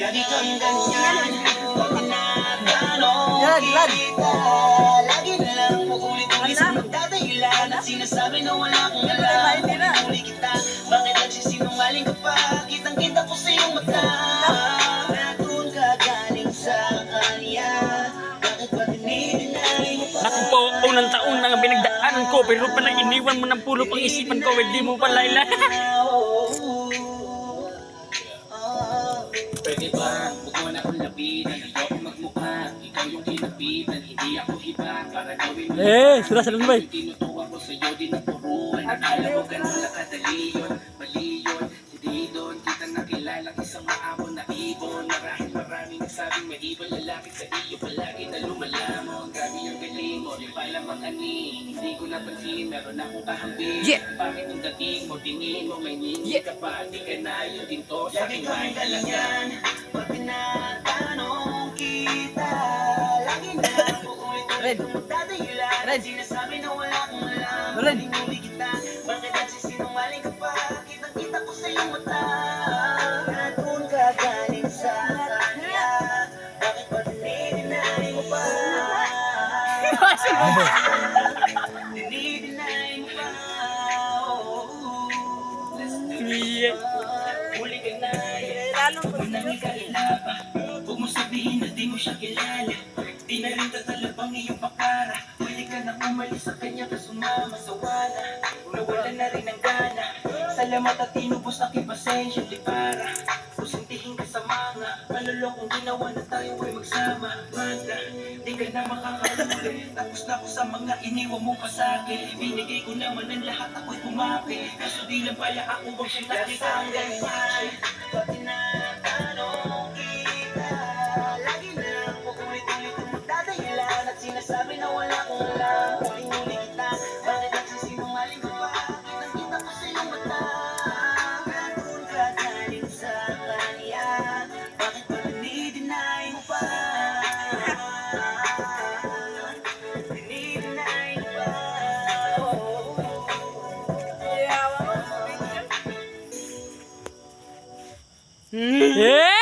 Lagi kang ganyan Tinatanong kita Lagi na lang uulit-ulit sa magdadahilan At sinasabi na wala kang alam Ulit-ulit kita Bakit nagsisinungaling ka pa Kitang-kita ko sa iyong mata Doon ka galing sa kanya Bakit ba dininay mo pa unang taon na binagdaanan ko pero pa nang iniwan mo ng pulo pang isipan ko, hindi mo pala ilan. Pwede ba? Huwag mo na akong lapitan. Hindi ako magmukha. Ikaw yung kinapitan Hindi ako iba. Para gawin mo Eh, sila sa ba? Tinutuwa ko sa'yo Di naturuan Akala mo ganun lang galing mo Di pa lamang ani Hindi ko napansin Meron akong kahambing Yeah. Bakit ang dating mo Tingin mo may ningin ka pa Di ka na yun din to. Sa aking may Pag tinatanong kita Lagi na kung magdadahilan Red. Sinasabi na wala kang alam. Red. Huli kita Huwag mo sabihin na di mo siya kilala Di na rin tatalabang pakara Pwede ka na umalis sa kanya ka sumama wala na rin ang gana Salamat at tinubos aking pasensya Di para Kusintihin ka sa mga Malulokong ginawa na tayo ay magsama Mata, bagay na makakalimutin Tapos na ako sa mga iniwan mo pa sa akin. Binigay ko naman ang lahat, ako'y kumapit Kaso di lang pala ako ang siyang nakitanggal Pati na tanong kita Lagi na ako ulit-ulit ang At sinasabi na wala akong alam. Huli-huli kita, bakit nagsisinungaling? Nakita ko sa iyong mata Ganun ka galing sa kanya Bakit ba dinideny mo pa? 嗯。